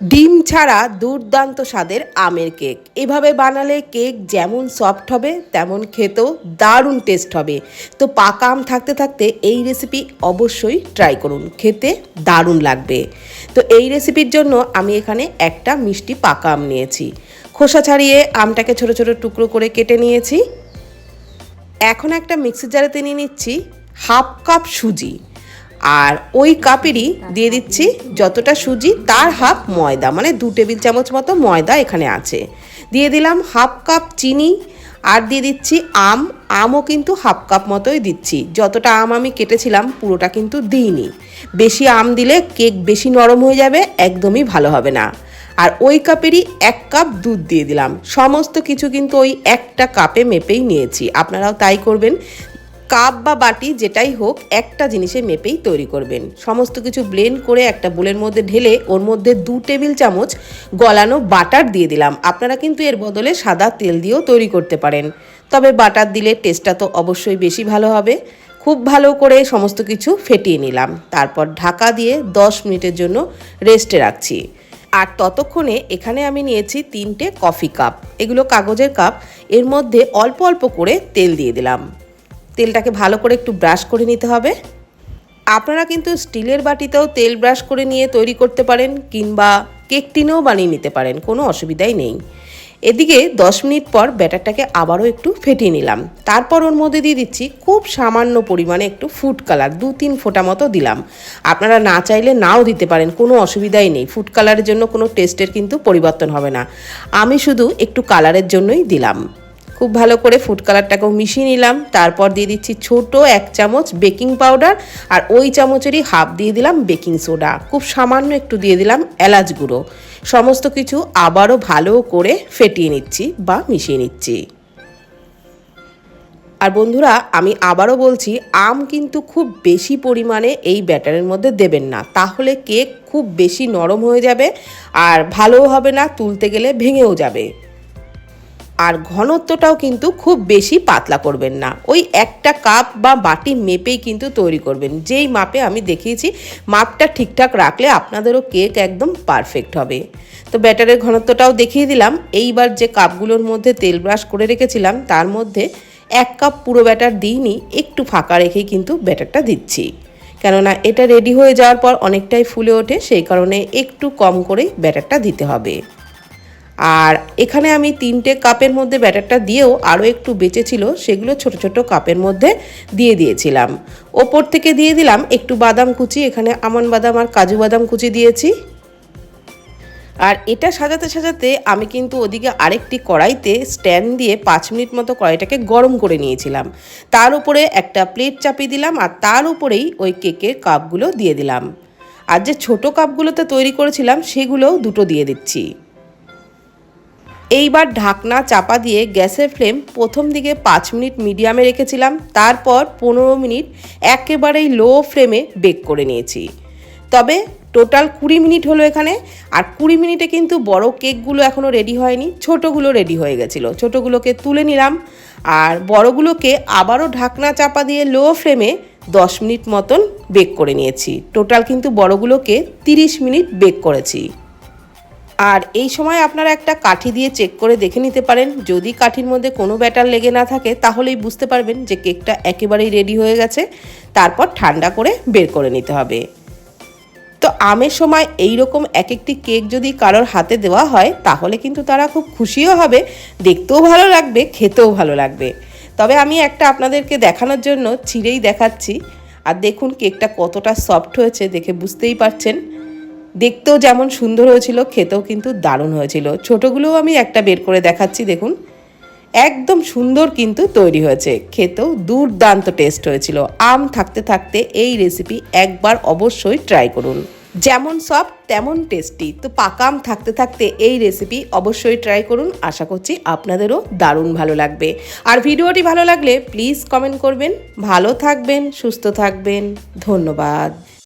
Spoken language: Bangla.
ডিম ছাড়া দুর্দান্ত স্বাদের আমের কেক। এভাবে বানালে কেক যেমন সফট হবে, তেমন খেতেও দারুণ টেস্ট হবে। তো পাকা আম থাকতে থাকতে এই রেসিপি অবশ্যই ট্রাই করুন, খেতে দারুণ লাগবে। তো এই রেসিপির জন্য আমি এখানে একটা মিষ্টি পাকা আম নিয়েছি। খোসা ছাড়িয়ে আমটাকে ছোট ছোট টুকরো করে কেটে নিয়েছি। এখন একটা মিক্সির জারেতে নিয়ে নিচ্ছি, হাফ কাপ সুজি। আর ওই কাপেরই দিয়ে দিচ্ছি যতটা সুজি, তার হাফ ময়দা মানে দু টেবিল চামচ মতো ময়দা এখানে আছে। দিয়ে দিলাম হাফ কাপ চিনি, আর দিয়ে দিচ্ছি আম। আমও কিন্তু হাফ কাপ মতোই দিচ্ছি। যতটা আম আমি কেটেছিলাম, পুরোটা কিন্তু দিইনি। বেশি আম দিলে কেক বেশি নরম হয়ে যাবে, একদমই ভালো হবে না। আর ওই কাপেরই এক কাপ দুধ দিয়ে দিলাম। সমস্ত কিছু কিন্তু ওই একটা কাপে মেপেই নিয়েছি। আপনারাও তাই করবেন। কাপ বা বাটি যেটাই হোক, একটা জিনিসে মেপেই তৈরি করবেন। সমস্ত কিছু ব্লেন্ড করে একটা বোলের মধ্যে ঢেলে ওর মধ্যে দু টেবিল চামচ গলানো বাটার দিয়ে দিলাম। আপনারা কিন্তু এর বদলে সাদা তেল দিয়েও তৈরি করতে পারেন। তবে বাটার দিলে টেস্টটা তো অবশ্যই বেশি ভালো হবে। খুব ভালো করে সমস্ত কিছু ফেটিয়ে নিলাম। তারপর ঢাকা দিয়ে দশ মিনিটের জন্য রেস্টে রাখছি। আর ততক্ষণে এখানে আমি নিয়েছি তিনটে কফি কাপ এগুলো কাগজের কাপ এর মধ্যে অল্প অল্প করে তেল দিয়ে দিলাম। তেলটাকে ভালো করে একটু ব্রাশ করে নিতে হবে। আপনারা কিন্তু স্টিলের বাটিতেও তেল ব্রাশ করে নিয়ে তৈরি করতে পারেন কিংবা কেক টিনেও বানিয়ে নিতে পারেন, কোনো অসুবিধাই নেই। এদিকে দশ মিনিট পর ব্যাটারটাকে আবারও একটু ফেটিয়ে নিলাম। তারপর ওর মধ্যে দিয়ে দিচ্ছি খুব সামান্য পরিমাণে একটু ফুড কালার, দু তিন ফোঁটা মতো দিলাম। আপনারা না চাইলে নাও দিতে পারেন, কোনো অসুবিধাই নেই। ফুড কালারের জন্য কোনো টেস্টের কিন্তু পরিবর্তন হবে না। আমি শুধু একটু কালারের জন্যই দিলাম। খুব ভালো করে ফুড কালারটাকেও মিশিয়ে নিলাম। তারপর দিয়ে দিচ্ছি ছোট এক চামচ বেকিং পাউডার আর ওই চামচেরই হাফ দিয়ে দিলাম বেকিং সোডা খুব সামান্য একটু দিয়ে দিলাম এলাচ গুঁড়ো। সমস্ত কিছু আবারও ভালো করে ফেটিয়ে নিচ্ছি বা মিশিয়ে নিচ্ছি। আর বন্ধুরা, আমি আবারও বলছি, আম কিন্তু খুব বেশি পরিমাণে এই ব্যাটারের মধ্যে দেবেন না। তাহলে কেক খুব বেশি নরম হয়ে যাবে আর ভালোও হবে না, তুলতে গেলে ভেঙেও যাবে। আর ঘনত্বটাও কিন্তু খুব বেশি পাতলা করবেন না। ওই একটা কাপ বা বাটি মেপেই কিন্তু তৈরি করবেন। যেই মাপে আমি দেখিয়েছি, মাপটা ঠিকঠাক রাখলে আপনাদেরও কেক একদম পারফেক্ট হবে। তো ব্যাটারের ঘনত্বটাও দেখিয়ে দিলাম। এইবার যে কাপগুলোর মধ্যে তেল ব্রাশ করে রেখেছিলাম, তার মধ্যে এক কাপ পুরো ব্যাটার দিইনি, একটু ফাঁকা রেখেই কিন্তু ব্যাটারটা দিচ্ছি। কেননা এটা রেডি হয়ে যাওয়ার পর অনেকটাই ফুলে ওঠে, সেই কারণে একটু কম করেই ব্যাটারটা দিতে হবে। আর এখানে আমি তিনটে কাপের মধ্যে ব্যাটারটা দিয়েও আরও একটু বেঁচে ছিল, সেগুলো ছোট ছোট কাপের মধ্যে দিয়ে দিয়েছিলাম। ওপর থেকে দিয়ে দিলাম একটু বাদাম কুচি, এখানে আমন বাদাম আর কাজু বাদাম কুচি দিয়েছি। আর এটা সাজাতে সাজাতে আমি কিন্তু ওদিকে আরেকটি কড়াইতে স্ট্যান্ড দিয়ে পাঁচ মিনিট মতো কড়াইটাকে গরম করে নিয়েছিলাম। তার উপরে একটা প্লেট চাপিয়ে দিলাম আর তার উপরেই ওই কেকের কাপগুলো দিয়ে দিলাম। আর যে ছোট কাপগুলোতে তৈরি করেছিলাম, সেগুলোও দুটো দিয়ে দিচ্ছি। এইবার ঢাকনা চাপা দিয়ে গ্যাসের ফ্লেম প্রথম দিকে পাঁচ মিনিট মিডিয়ামে রেখেছিলাম, তারপর পনেরো মিনিট একেবারেই লো ফ্লেমে বেক করে নিয়েছি। তবে টোটাল কুড়ি মিনিট হলো এখানে, আর কুড়ি মিনিটে কিন্তু বড় কেকগুলো এখনও রেডি হয়নি, ছোটোগুলো রেডি হয়ে গেছিল। ছোটোগুলোকে তুলে নিলাম, আর বড়গুলোকে আবারও ঢাকনা চাপা দিয়ে লো ফ্লেমে দশ মিনিট মতন বেক করে নিয়েছি। টোটাল কিন্তু বড়গুলোকে তিরিশ মিনিট বেক করেছি। আর এই সময় আপনারা একটা কাঠি দিয়ে চেক করে দেখে নিতে পারেন। যদি কাঠির মধ্যে কোনো ব্যাটার লেগে না থাকে, তাহলেই বুঝতে পারবেন যে কেকটা একেবারেই রেডি হয়ে গেছে। তারপর ঠান্ডা করে বের করে নিতে হবে। তো আমের সময় এই রকম এক একটি কেক যদি কারোর হাতে দেওয়া হয়, তাহলে কিন্তু তারা খুব খুশিও হবে, দেখতেও ভালো লাগবে, খেতেও ভালো লাগবে। তবে আমি একটা আপনাদেরকে দেখানোর জন্য ছিঁড়েই দেখাচ্ছি। আর দেখুন, কেকটা কতটা সফট হয়েছে, দেখে বুঝতেই পারছেন। দেখতেও যেমন সুন্দর হয়েছিল, খেতেও কিন্তু দারুণ হয়েছিল। ছোটোগুলোও আমি একটা বের করে দেখাচ্ছি, দেখুন। একদম সুন্দর কিন্তু তৈরি হয়েছে, খেতেও দুর্দান্ত টেস্ট হয়েছিল। আম থাকতে থাকতে এই রেসিপি একবার অবশ্যই ট্রাই করুন। যেমন সব, তেমন টেস্টি তো পাকাম থাকতে থাকতে এই রেসিপি অবশ্যই ট্রাই করুন, আশা করছি আপনাদেরও দারুণ ভালো লাগবে। আর ভিডিওটি ভালো লাগলে প্লিজ কমেন্ট করবেন। ভালো থাকবেন, সুস্থ থাকবেন। ধন্যবাদ।